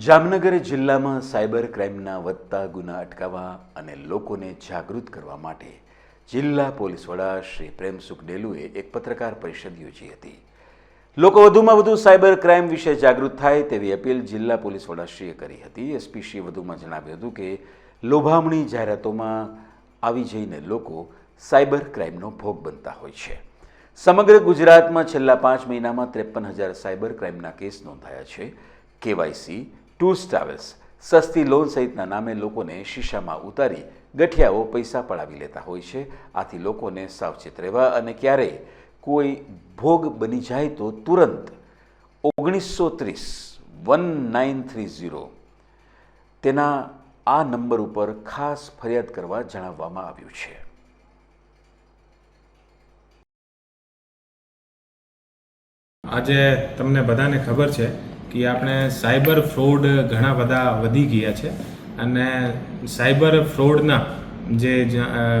જામનગર જિલ્લામાં સાયબર ક્રાઇમના વધતા ગુના અટકાવવા અને લોકોને જાગૃત કરવા માટે જિલ્લા પોલીસ વડા શ્રી પ્રેમસુખ ડેલુએ એક પત્રકાર પરિષદ યોજી હતી. લોકો વધુમાં વધુ સાયબર ક્રાઇમ વિશે જાગૃત થાય તેવી અપીલ જિલ્લા પોલીસ વડાશ્રીએ કરી હતી. એસપીશ્રીએ વધુમાં જણાવ્યું હતું કે, લોભામણી જાહેરાતોમાં આવી જઈને લોકો સાયબર ક્રાઇમનો ભોગ બનતા હોય છે. સમગ્ર ગુજરાતમાં છેલ્લા પાંચ મહિનામાં ત્રેપન હજાર સાયબર ક્રાઇમના કેસ નોંધાયા છે. કેવાયસી ટુ ટ્રાવેલ્સ સસ્તી લોન સહિતના નામે લોકોને શીશામાં ઉતારી ગઠિયાઓ પૈસા પડાવી લેતા હોય છે. આથી લોકોને સાવચેત રહેવા અને ક્યારેય કોઈ ભોગ બની જાય તો તુરંત ઓગણીસો ત્રીસ વન નાઇન થ્રી ઝીરો તેના આ નંબર ઉપર ખાસ ફરિયાદ કરવા જણાવવામાં આવ્યું છે. આજે તમને બધાને ખબર છે કે આપણે સાયબર ફ્રોડ ઘણા બધા વધી ગયા છે. અને સાયબર ફ્રોડના જે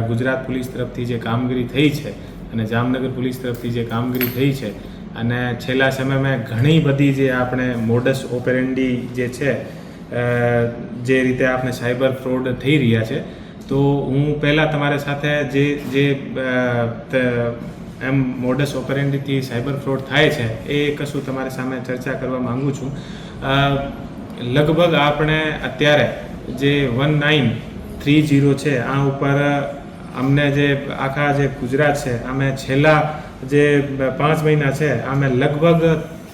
ગુજરાત પોલીસ તરફથી જે કામગીરી થઈ છે અને જામનગર પોલીસ તરફથી જે કામગીરી થઈ છે અને છેલ્લા સમયમાં ઘણી બધી જે આપણે મોડસ ઓપેરેન્ડી જે છે જે રીતે આપણે સાયબર ફ્રોડ થઈ રહ્યા છે. તો હું પહેલાં તમારી સાથે જે જે એમ મોડસ ઓપરેન્ડીથી સાયબર ફ્રોડ થાય છે, એ કશું તમારી સામે ચર્ચા કરવા માંગુ છું. લગભગ આપણે અત્યારે જે વન નાઇન થ્રી જીરો છે, આ ઉપર અમને જે આખા જે ગુજરાત છે, અમે છેલ્લા જે પાંચ મહિના છે, અમે લગભગ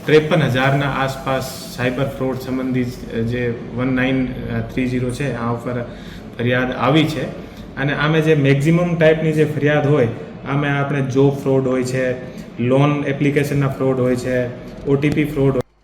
ત્રેપન હજારના આસપાસ સાયબર ફ્રોડ સંબંધિત જે વન નાઇન થ્રી જીરો છે, આ ઉપર ફરિયાદ આવી છે. અને આમે જે મેક્ઝિમમ ટાઈપની જે ફરિયાદ હોય આમે આપણે જોબ ફ્રોડ હોય છે લોન એપ્લિકેશનના ફ્રોડ હોય છે ઓટીપી ફ્રોડ